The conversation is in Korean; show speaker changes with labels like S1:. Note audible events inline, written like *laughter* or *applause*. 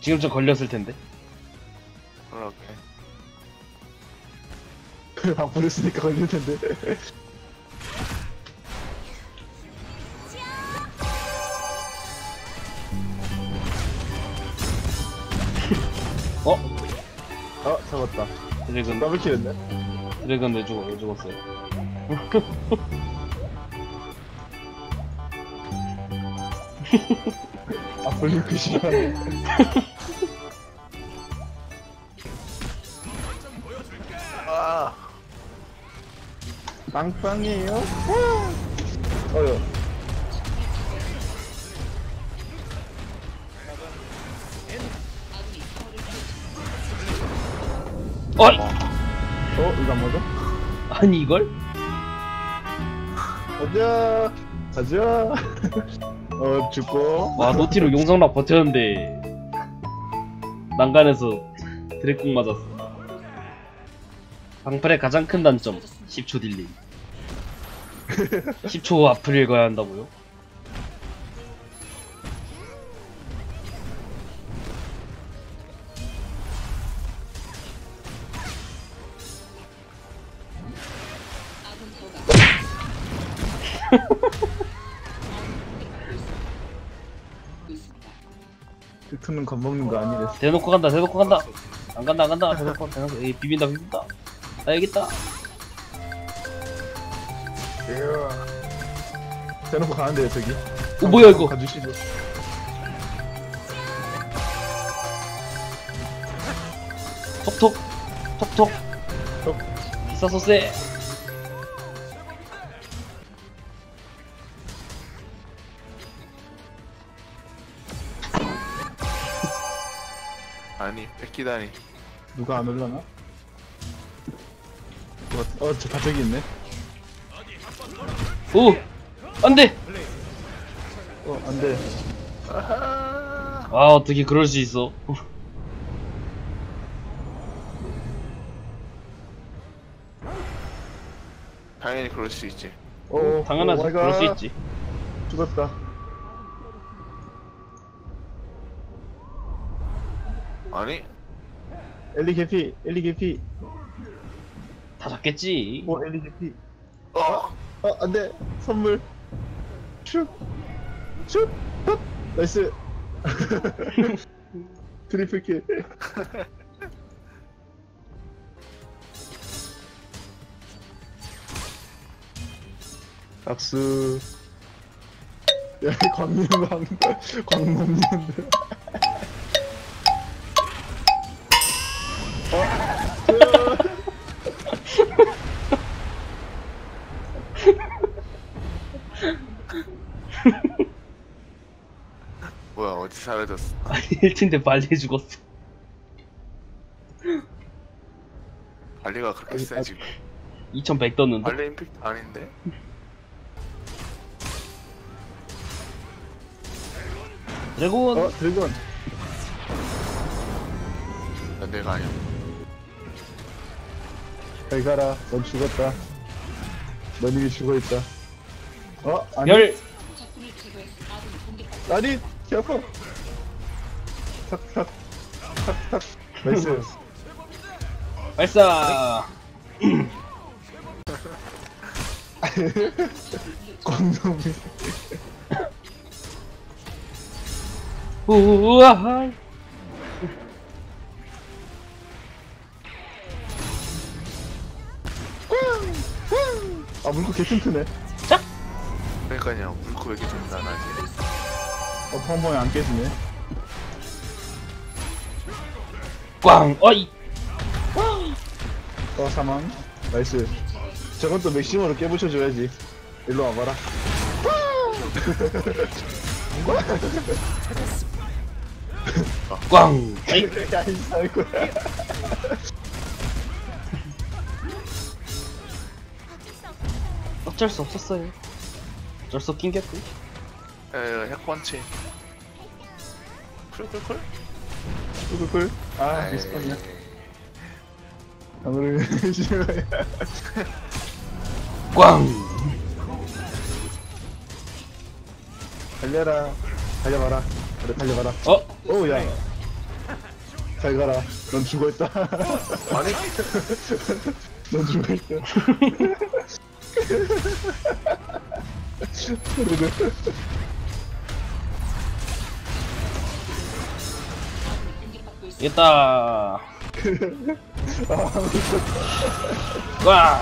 S1: 지금 좀 걸렸을 텐데.
S2: 그렇게. *laughs*
S3: 방풀을 쓰니까 걸릴 텐데. *laughs*
S1: 어?
S3: 어, 잡았다.
S1: 드래곤,
S3: 더블킬 했네.
S1: 드래곤 왜 죽어, 왜 죽었어요? *laughs*
S3: 아, 볼링크 싫어하네.
S2: 아,
S3: 빵빵이에요? 어여.
S1: 어이!
S3: 어, 이거 안 맞아?
S1: 아니, 이걸?
S3: 가자. 가자. 어, 죽고.
S1: 와, 노티로 용성락 버텼는데. 난간에서 드래곤 맞았어. 방풀의 가장 큰 단점, 10초 딜레이. 10초 앞을 읽어야 한다고요? *laughs*
S3: 투는 겁먹는 거 아니랬어.
S1: 대놓고 간다, 대놓고 간다. 안 간다, 안 간다. 대놓고, 대놓고. 에이, 비빈다, 비빈다. 나 여기 있다.
S3: 대놓고 가는데요, 저기.
S1: 어, 뭐야, 이거?
S3: 가주시죠.
S1: 톡톡, 톡톡.
S3: 톡.
S1: 비싸서 쎄.
S2: 아니, 뺏기다니.
S3: 누가 안 올라나? 어, 어, 저, 다 저기 있네.
S1: 오! 안 돼!
S3: 어, 안 돼.
S2: 아하.
S1: 아, 어떻게 그럴 수 있어.
S2: 당연히 그럴 수 있지.
S3: 어,
S1: 당연하지.
S3: 오 마이
S1: 그럴 수
S3: 갓.
S1: 있지.
S3: 죽었다.
S2: 아니,
S3: 엘리 개피, 엘리 개피.
S1: 다 잡겠지.
S3: 오, 엘리 개피.
S2: 어,
S3: 어, 안 돼. 선물. 슉. 슉. 헛. 나이스. *laughs* 트리플 킬. *laughs* 박수. 야, 광명 광, 광놈년들.
S2: 뭐야, 어디 사라졌어? *laughs*
S1: 아니, 1팀인데 빨리 죽었어.
S2: 발리가 그렇게
S3: 아니,
S2: 세,
S3: 아-
S2: 지금.
S1: 2100 떴는데.
S2: 발리 임팩트 아닌데?
S1: 드래곤!
S3: 어, 드래곤.
S2: 나 내가 아니야.
S3: 잘 가라. 넌 죽었다. 넌 이미 죽어 있다. 어? 아니.
S1: 열!
S3: 아니! 개 아파! 탁, 탁. 탁, 탁. 나이스.
S1: 발사!
S3: 광놈이.
S1: 우와!
S3: 아, 물고 개 튼튼해.
S2: 그러니까요, 물고 왜 이렇게 존나나지?
S3: 어, 펑펑이 안 깨지네.
S1: 꽝! 어이!
S3: 어, 사망. 나이스. 저건 또 맥시머로 깨부셔줘야지. 일로 와봐라.
S1: 꽝! 에이!
S3: 야, 이 살구야.
S1: 어쩔 수 없었어요. 어쩔 수 없긴 겠고.
S2: 에, 핵펀치. 쿨쿨쿨?
S3: 꿀꿀꿀. 아, 미스펀이야. 오늘 싫어요.
S1: 꽝!
S3: 달려라. 달려봐라. 그래, 달려봐라.
S1: 어?
S3: 오, 야. 잘 가라. 넌 죽어있다. *laughs*
S2: 아니 *laughs*
S3: 넌 죽어있다.
S1: 이 *laughs* 겼다. *laughs* 와